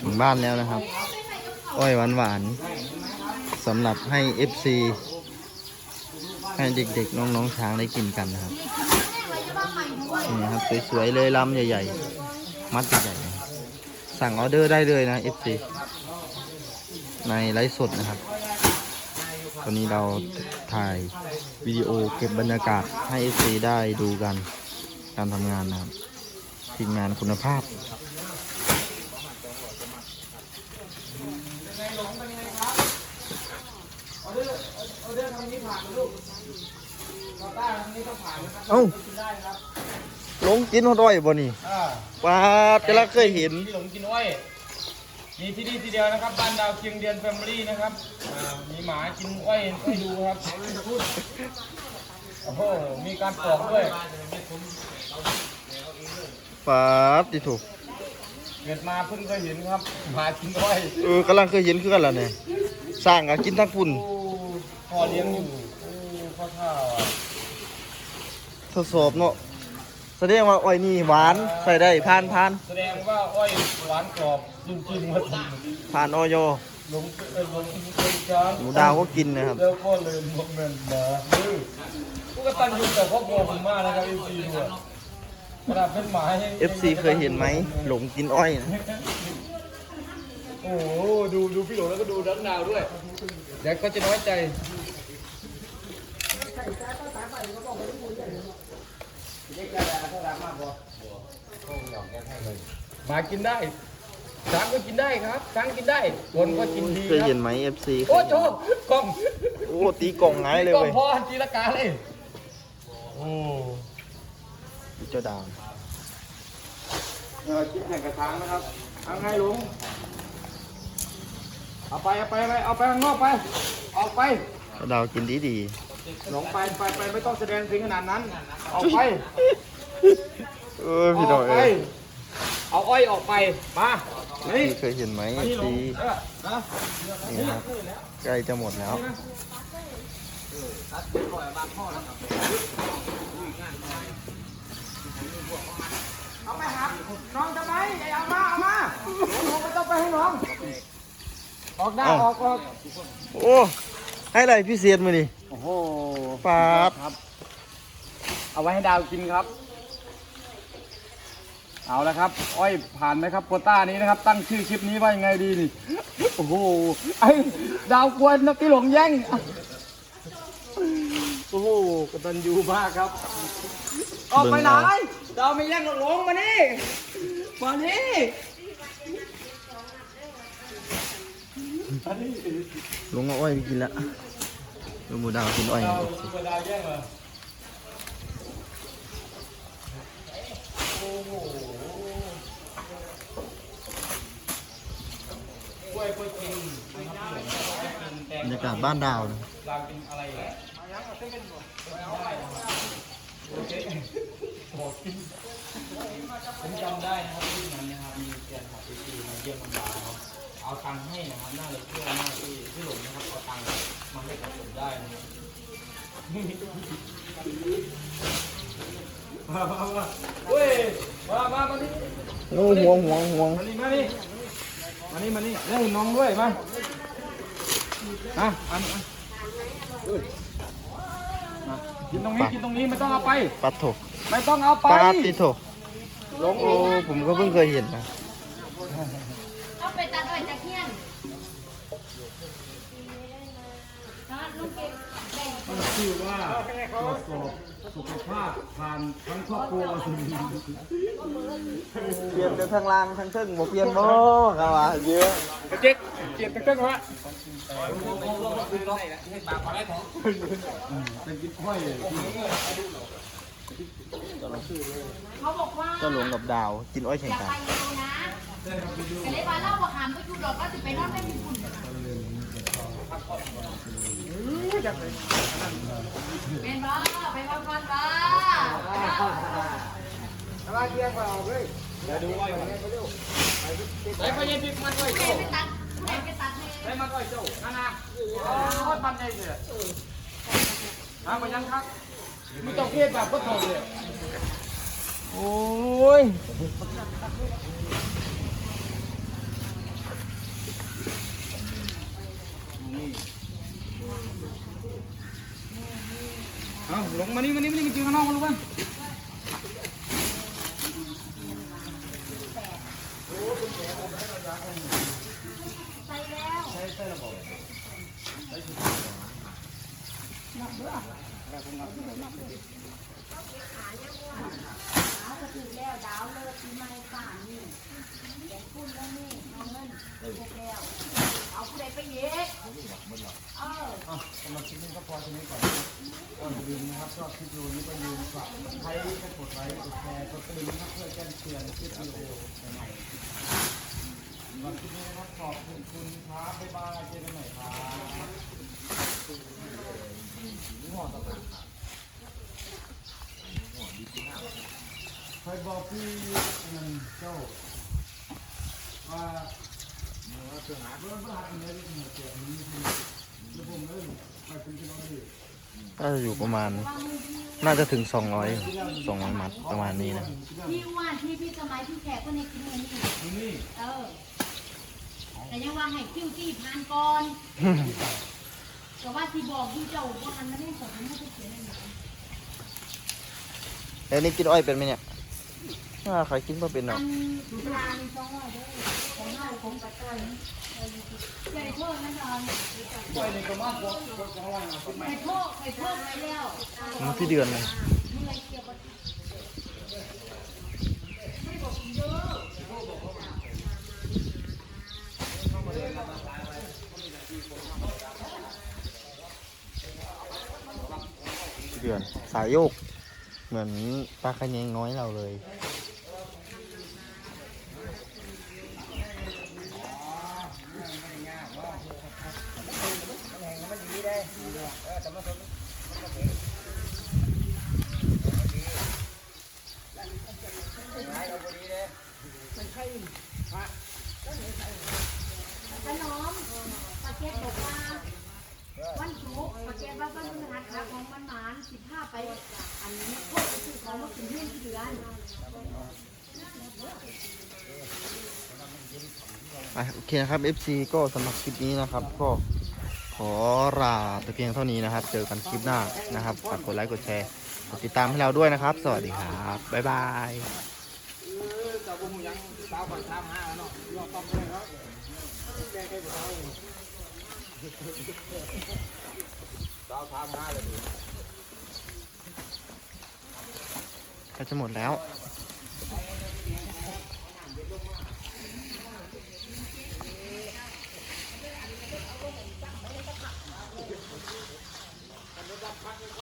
ถึงบ้านแล้วนะครับ อ้อยหวานหวานๆสำหรับให้ FC ให้เด็กๆ น้องๆช้างได้กินกันนะครับนี่ครับสวยๆเลยลำใหญ่ๆ มัดใหญ่ๆสั่งออเดอร์ได้เลยนะ FC ในไลฟ์สดนะครับตอนนี้เราถ่ายวิดีโอเก็บบรรยากาศให้ FC ได้ดูกันการทำงานนะครับทีมงานคุณภาพ เอ้าหลงกินหอดอ้อยบ่นี่อ่าปาดจะละเคยเห็น ที่หลงกินอ้อยมีที่นี่ทีเดียวนะครับบ้านดาวเคียงเดือนแฟมิลี่นะครับอ่ามีหมากินอ้อยให้ดูครับโอ้โหมีการปอกด้วยปาดที่ถูกเกิดมาเพิ่งเคยเห็นครับหมากินอ้อย เออกำลังเคยเห็นคือกันล่ะเนี่ยสร้างก็กินทั้งฝุ่น โอ้ พ่อเลี้ยงอยู่โอ้พ่อข้าวอะทดสอบเนาะแสดงว่าอ้อยนี่หวานใส่ได้ผ่านผ่านแสดงว่าอ้อยหวานกรอบจริงๆมาถึงผ่านออยหลงเอ้ยหลงเป็นช้างหมูดาวก็กินนะครับแล้วก็เลยหมดเงินนะนี่พวกกตันอยู่แต่ครอบครัวผมมากนะครับเอฟซีด้วยขนาดเป็นหมาให้ FC เคยเห็นไหมหลงกินอ้อยนะโอ้โหดูดูพี่หลงแล้วก็ดูดังดาวด้วยเดี๋ยวก็จะน้อยใจ หมากินได้ช้างก็กินได้ครับช้างกินได้คนก็กินดีเคยครัเห็นบไหม FC เคโอ้ยโหเห็นไหมกล้องโอ้ตีกล่องไงายเลยกล้องเว้ยพอตีละกาเลยโอ้เจ้าดาวเออคิดแข่งกับช้างนะครับเอาไงลุงเอาไปเอาไปเอาไปเอาไปข้างนอกไป ออกไปเจ้าดาวกินดีดี หลงไปไปไปไม่ต้องแสดงสิ่งขนาดนั้น ออกไปๆเออพี่น้องออกไปเอ้ยเอาอ้อยออกไป มานี่พี่เคยเห็นไหมมานี่หล FC งเออนะนี่ครับใกล้จะหมดแล้วเอาไปหาน้องทำไมอย่าเอามาเอามาหลงไม่ต้องไปให้น้อง ออกได้เอ้าออกออกโอ้ ให้อะไรพิเศษมาดิ โอ้โหปาดครับ เอาไว้ให้ดาวกินครับ เอาละครับ อ้อยผ่านไหมครับโควต้านี้นะครับ ตั้งชื่อคลิปนี้ว่ายังไงดีนี่ โอ้โห ไอ้ดาวกวนนะพี่หลงแย่ง โอ้โหกตันยูมากครับ ออกไปไหน ดาวไม่แย่งหรอกหลงมานี่ มานี่ ลงเอาอ้อยไปกินละลุงหมูดาวกินอ้อยบรรยากาศบ้านดาวนะผมจำได้นะครับที่นั้นนะครับมีเซียนของพีซีมาเยี่ยมมาบ้านครับ เอาตังค์ให้นะครับน่าเลยเชื่อมากที่ที่หลงนะครับเอาตังค์มาให้กับผมได้นะครับมามามาเฮ้ยมามามานี่โอ้ห่วงห่วงห่วงมานี่มานี่มานี่มานี่เล่นน้องด้วยมาอะอันอันเอ้ยมากินตรงนี้กินตรงนี้ไม่ต้องเอาไปปัดโถไม่ต้องเอาไปปาดติโถหลงโอ้ผมก็เพิ่งเคยเห็นนะ เอาไปตัดอ้อยจากเที่ยงฮะลูกเก็บ แบ่งชื่อว่าตรวจสอบสุขภาพผ่านทั้งครอบครัวเปลี่ยนจากทางล่างทางเชิงบ่เปลี่ยนบ่ครับว่าเยอะเจ๊กเจียบตั้งๆวะเป็นกินห้อยเขาบอกว่าก็หลงกับดาวกินอ้อยแข่งกันแต่เลยว่าเล่าว่าหามก็อยู่หรอกก็จะไปนอนไม่มีคุณ จักเลยเป็นบ้าก่อนบ้าสบาเที่ยงก่ออกเลยเดี๋ดูว่าไปเร็วไปไปยังพิกมันไว้โจ้ไปมันไว้โจ้นานาโคตรมันเลยเถอะมายังครับม่ต้องพีดแบบก็ถอดเลยโอ้ยนี่ ลงมานี่มานี่มานี่มากินข้างนอกมาลูกบ้างเอาผู้ใดไปเยอะ สำหรับคลิปนี้ก็พอที่นี้ก่อนก่อนอื่นะครับชอบคลิปดีโอนี้ก็อย่าลืมฝากใครก็กดไลค์กดแชร์กดกระดิ่งนะครับเพื่อแจ้งเตือนคลิปวิดีโอใหม่สำหรับคลิปนี้นะครับขอบคุณคุณครับบ๊ายบายเจอกันใหม่ครับหัวต่อไปใคร บอกพี่นั่นเจ้าว่าเมื่อเจอหาเมื่อเมื่อหาเนื้อที่หัวเจ็บนี้แล้วผมเอ้ยไปเป็นพี่น้องดิน่าจะอยู่ประมาณ น่าจะถึงสองร้อยสองร้อยมัดประมาณนี้นะพี่ว่าที่พี่สมัยพี่แขกก็ในกินนี่นี่เออแต่ยังว่าให้คิวตี้ผ่านก่อนแต่ว่าที่บอกที่เจ้าว่ามันไม่ได้สดมันไม่ได้เขียนอะไรแล้วนี่กินอ้อยเป็นไหมเนี่ยถ้าใครกิ นก็เป็นอัเนาะนทานสองร้อยเด้อของเฮาของกระต่ายใหญ่โทษนั่นเองปล่อยในกระมังกดกดกระว่างเอาไปไปโทษไปโทษไปแล้วมันที่เดือนเลยเมื่อไรเกี่ยวกับที่เดือนสายโยก เหมือนปลาคะแยงน้อยเราเลย ขนมปาเก็ตบอกว่าวันศุกร์ปาเก็ตว่าวันพฤหัส ของมันหมานสิบห้าไป อันนี้พวกไปซื้อของมากินเพื่อนที่เดือนอะโอเคนะครับ FC ก็สำหรับคลิปนี้นะครับ ก็ขอลาแต่เพียงเท่านี้นะครับ เจอกันคลิปหน้านะครับฝากกดไลค์กดแชร์กดติดตามให้เราด้วยนะครับ สวัสดีครับบ๊ายบาย เราทำห้าเลยก็จะหมดแล้ว